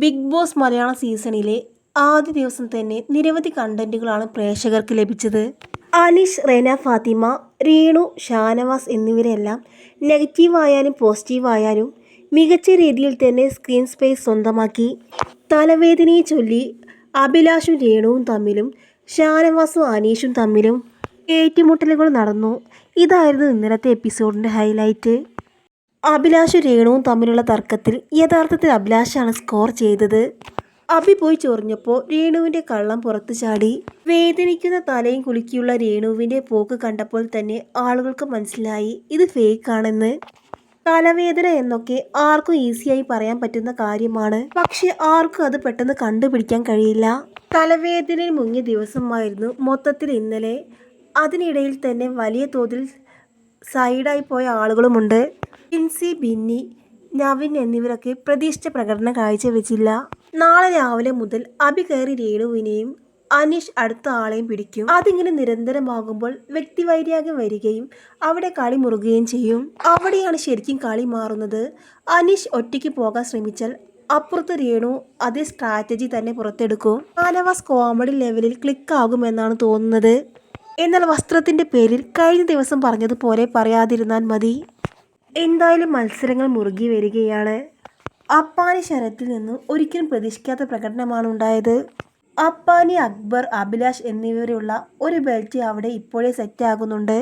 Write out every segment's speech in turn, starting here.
Big boss Malayalam സീസണിലെ ആദ്യ ദിവസം തന്നെ നിരവധി കണ്ടന്റുകളാണ് പ്രേക്ഷകർക്ക് ലഭിച്ചത്. അനീഷ് റെന ഫാത്തിമ റീണു ഷാനവാസ് എന്നിവരെല്ലാം നെഗറ്റീവായാലും പോസിറ്റീവായാലും മികച്ച രീതിയിൽ തന്നെ സ്ക്രീൻ സ്പേസ് സ്വന്തമാക്കി. തലവേദനയെ ചൊല്ലി അഭിലാഷും രേണുവും തമ്മിലും ഷാനവാസും അനീഷും തമ്മിലും ഏറ്റുമുട്ടലുകൾ നടന്നു. ഇതായിരുന്നു ഇന്നലത്തെ എപ്പിസോഡിന്റെ ഹൈലൈറ്റ്. അഭിലാഷും രേണുവും തമ്മിലുള്ള തർക്കത്തിൽ യഥാർത്ഥത്തിൽ അഭിലാഷാണ് സ്കോർ ചെയ്തത്. അഭി പോയി ചൊറിഞ്ഞപ്പോൾ രേണുവിന്റെ കള്ളം പുറത്തു ചാടി. വേദനിക്കുന്ന തലയും കുലുക്കിയുള്ള രേണുവിന്റെ പോക്ക് കണ്ടപ്പോൾ തന്നെ ആളുകൾക്ക് മനസ്സിലായി ഇത് ഫേക്കാണെന്ന് തലവേദന എന്നൊക്കെ ആർക്കും ഈസിയായി പറയാൻ പറ്റുന്ന കാര്യമാണ്. പക്ഷെ ആർക്കും അത് പെട്ടെന്ന് കണ്ടുപിടിക്കാൻ കഴിയില്ല. തലവേദനയിൽ മുങ്ങിയ ദിവസമായിരുന്നു മൊത്തത്തിൽ ഇന്നലെ. അതിനിടയിൽ തന്നെ വലിയ തോതിൽ സൈഡായി പോയ ആളുകളുമുണ്ട്. ജിൻസി ബിന്നി നവിൻ എന്നിവരൊക്കെ പ്രതീക്ഷിച്ച പ്രകടനം കാഴ്ചവെച്ചില്ല. നാളെ രാവിലെ മുതൽ അഭി കയറി രേണുവിനെയും അനീഷ് അടുത്ത ആളെയും പിടിക്കും. അതിങ്ങനെ നിരന്തരമാകുമ്പോൾ വ്യക്തിവൈരാഗ്യം വരികയും അവിടെ കളി മുറുകുകയും ചെയ്യും. അവിടെയാണ് ശരിക്കും കളി മാറുന്നത്. അനീഷ് ഒറ്റയ്ക്ക് പോകാൻ ശ്രമിച്ചാൽ അപ്പുറത്ത് രേണു അതേ സ്ട്രാറ്റജി തന്നെ പുറത്തെടുക്കും. മാനവാസ് കോമഡി ലെവലിൽ ക്ലിക്കാകുമെന്നാണ് തോന്നുന്നത്. എന്നാൽ വസ്ത്രത്തിന്റെ പേരിൽ കഴിഞ്ഞ ദിവസം പറഞ്ഞതുപോലെ പറയാതിരുന്നാൽ മതി. എന്തായാലും മത്സരങ്ങൾ മുറുകി വരികയാണ്. അപ്പാനി ശരത്തിൽ നിന്നും ഒരിക്കലും പ്രതീക്ഷിക്കാത്ത പ്രകടനമാണ് ഉണ്ടായത്. അപ്പാനി അക്ബർ അഭിലാഷ് എന്നിവരുള്ള ഒരു ബെൽറ്റ് അവിടെ ഇപ്പോഴേ സെറ്റ് സെറ്റാകുന്നുണ്ട്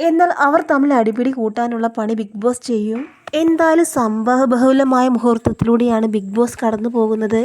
എന്നാൽ അവർ തമ്മിൽ അടിപിടി കൂട്ടാനുള്ള പണി ബിഗ് ബോസ് ചെയ്യും. എന്തായാലും സംഭവ ബഹുലമായ മുഹൂർത്തത്തിലൂടെയാണ് ബിഗ് ബോസ് കടന്നു പോകുന്നത്